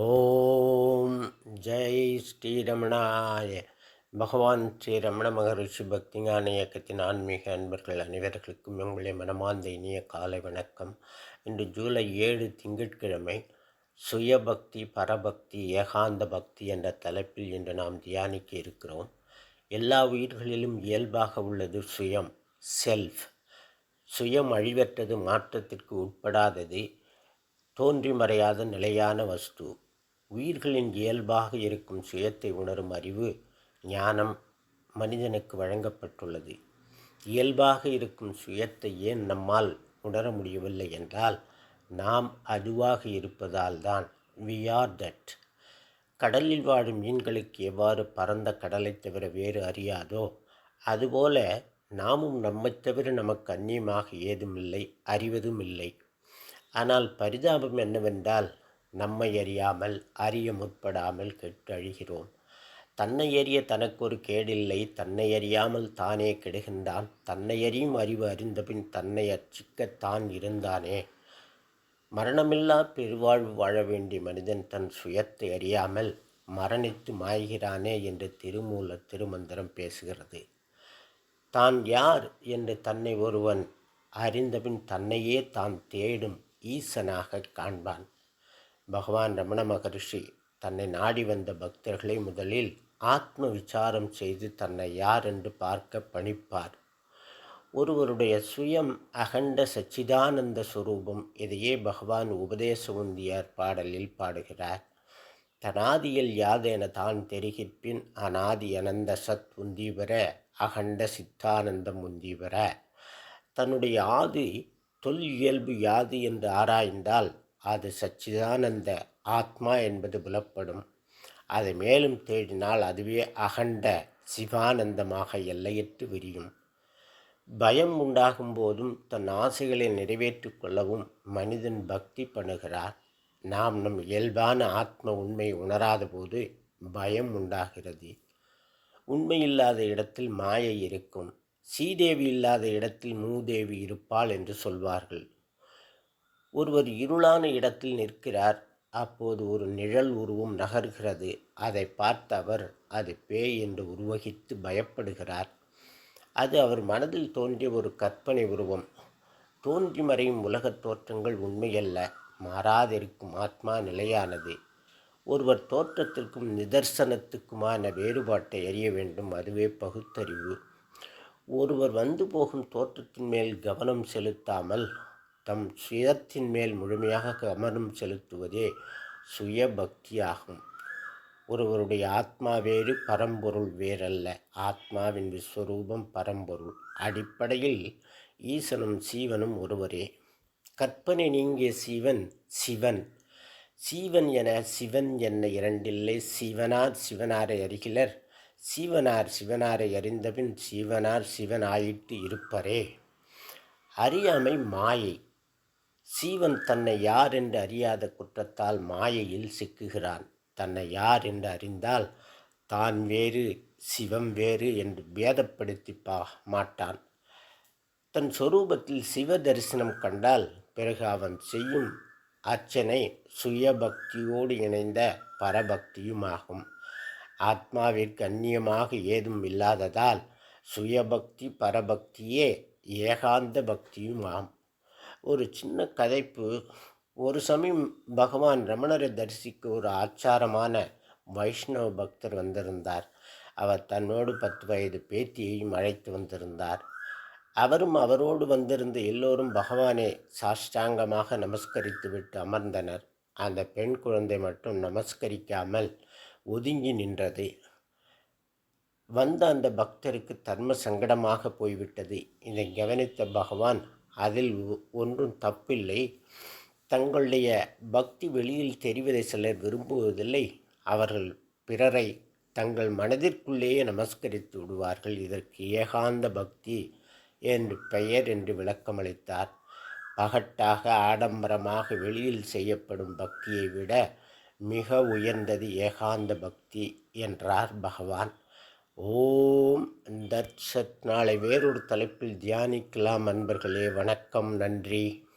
ஓம் ஜெய் ஸ்ரீரமணாய. பகவான் ஸ்ரீரமண மகரிஷி பக்திஞான இயக்கத்தின் ஆன்மீக அன்பர்கள் அனைவர்களுக்கும் உங்களுடைய மனமார்ந்த இனிய காலை வணக்கம். இன்று ஜூலை ஏழு திங்கட்கிழமை சுயபக்தி பரபக்தி ஏகாந்த பக்தி என்ற தலைப்பில் இன்று நாம் தியானிக்க இருக்கிறோம். எல்லா உயிர்களிலும் இயல்பாக உள்ளது சுயம் செல்ஃப் சுயம் அழிவற்றது மாற்றத்திற்கு உட்படாதது தோன்றி மறையாத நிலையான வஸ்து. உயிர்களின் இயல்பாக இருக்கும் சுயத்தை உணரும் அறிவு ஞானம் மனிதனுக்கு வழங்கப்பட்டுள்ளது. இயல்பாக இருக்கும் சுயத்தை ஏன் நம்மால் உணர முடியவில்லை என்றால் நாம் அதுவாக இருப்பதால் தான். வி ஆர் தட் கடலில் வாழும் மீன்களுக்கு எவ்வாறு பரந்த கடலை தவிர வேறு அறியாதோ அதுபோல நாமும் நம்மை தவிர நமக்கு அந்நியமாக ஏதுமில்லை அறிவதும் இல்லை ஆனால் பரிதாபம் என்னவென்றால் நம்மை அறியாமல் அறிய முற்படாமல் கெட்டழிகிறோம். தன்னை அறிய தனக்கு ஒரு கேடில்லை தன்னை அறியாமல் தானே கெடுகின்றான். தன்னை அறியும் அறிவு அறிந்தபின் தன்னை அச்சிக்கத்தான் இருந்தானே. மரணமில்லா பெருவாழ்வு வாழ வேண்டிய மனிதன் தன் சுயத்தை அறியாமல் மரணித்து மாய்கிறானே என்று திருமூல திருமந்திரம் பேசுகிறது. தான் யார் என்று தன்னை ஒருவன் அறிந்தபின் தன்னையே தான் தேடும் ஈசனாக காண்பான். பகவான் ரமண மகரிஷி தன்னை நாடி வந்த பக்தர்களை முதலில் ஆத்ம விசாரம் செய்து தன்னை யார் என்று பார்க்க பணிப்பார். ஒருவருடைய சுயம் அகண்ட சச்சிதானந்த சுரூபம் இதையே பகவான் உபதேச உந்தியார் பாடலில் பாடுகிறார். தனாதியில் யாதென தான் தெரிகிற்பின் அனாதி அனந்த சத் உந்தீவர அகண்ட சித்தானந்தம் உந்தீவர தன்னுடைய ஆதி தொல் இயல்பு யாது என்று ஆராய்ந்தால் அது சச்சிதானந்த ஆத்மா என்பது புலப்படும். அதை மேலும் தேடினால் அதுவே அகண்ட சிவானந்தமாக எல்லையற்று விரியும். பயம் உண்டாகும் போதும் தன் ஆசைகளை நிறைவேற்றி கொள்ளவும் மனிதன் பக்தி பண்ணுகிறார். நாம் நம் இயல்பான ஆத்ம உண்மை உணராத போது பயம் உண்டாகிறது. உண்மையில்லாத இடத்தில் மாயை இருக்கும். சீதேவி இல்லாத இடத்தில் மூதேவி இருப்பாள் என்று சொல்வார்கள். ஒருவர் இருளான இடத்தில் நிற்கிறார் அப்போது ஒரு நிழல் உருவம் நகர்கிறது. அதை பார்த்த அவர் அது பேய் என்று உருவகித்து பயப்படுகிறார். அது அவர் மனதில் தோன்றிய ஒரு கற்பனை உருவம். தோன்றி மறையும் உலகத் தோற்றங்கள் உண்மையல்ல மாறாதிருக்கும் ஆத்மா நிலையானது. ஒருவர் தோற்றத்திற்கும் நிதர்சனத்துக்குமான வேறுபாட்டை அறிய வேண்டும் அதுவே பகுத்தறிவு. ஒருவர் வந்து போகும் தோற்றத்தின் மேல் கவனம் செலுத்தாமல் தம் சுயத்தின் மேல் முழுமையாக கவனம் செலுத்துவதே சுய பக்தியாகும் ஒருவருடைய ஆத்மா வேறு பரம்பொருள் வேறல்ல. ஆத்மாவின் விஸ்வரூபம் பரம்பொருள். அடிப்படையில் ஈசனும் சீவனும் ஒருவரே. கற்பனை நீங்கிய சீவன் சிவன். சீவன் என சிவன் என்ன இரண்டில்லை. சிவனார் சிவனாரை அறிகிலர். சீவனார் சிவனாரை அறிந்தபின் சீவனார் சிவன் ஆயிட்டு இருப்பரே. அறியாமை மாயை. சீவன் தன்னை யார் என்று அறியாத குற்றத்தால் மாயையில் சிக்குகிறான். தன்னை யார் என்று அறிந்தால் தான் வேறு சிவம் வேறு என்று பேதப்படுத்தி பா மாட்டான். தன் சொரூபத்தில் சிவ தரிசனம் கண்டால் பிறகு அவன் செய்யும் அர்ச்சனை சுயபக்தியோடு இணைந்த பரபக்தியுமாகும். ஆத்மாவிற்கு அந்நியமாக ஏதும் இல்லாததால் சுயபக்தி பரபக்தியே ஏகாந்த பக்தியும் ஆகும் ஒரு சின்ன கதைப்பு. ஒரு சமயம் பகவான் ரமணரை தரிசிக்க ஒரு ஆச்சாரமான வைஷ்ணவ பக்தர் வந்திருந்தார். அவர் தன்னோடு பத்து வயது பேத்தியையும் அழைத்து வந்திருந்தார். அவரும் அவரோடு வந்திருந்த எல்லோரும் பகவானை சாஷ்டாங்கமாக நமஸ்கரித்து விட்டு அமர்ந்தனர். அந்த பெண் குழந்தை மட்டும் நமஸ்கரிக்காமல் ஒதுங்கி நின்றது. வந்த அந்த பக்தருக்கு தர்ம சங்கடமாக போய்விட்டது. இதை கவனித்த பகவான் அதில் ஒன்றும் தப்பில்லை. தங்களுடைய பக்தி வெளியில் தெரிவதை சிலர் விரும்புவதில்லை. அவர்கள் பிறரை தங்கள் மனதிற்குள்ளேயே நமஸ்கரித்து விடுவார்கள். இதற்கு ஏகாந்த பக்தி என்று பெயர் என்று விளக்கமளித்தார். பகட்டாக ஆடம்பரமாக வெளியில் செய்யப்படும் பக்தியை விட மிக உயர்ந்தது ஏகாந்த பக்தி என்றார் பகவான். ஓம் தர்ஷத். நாளை வேறொரு தலைப்பில் தியானிக்கலாம் அன்பர்களே. வணக்கம் நன்றி.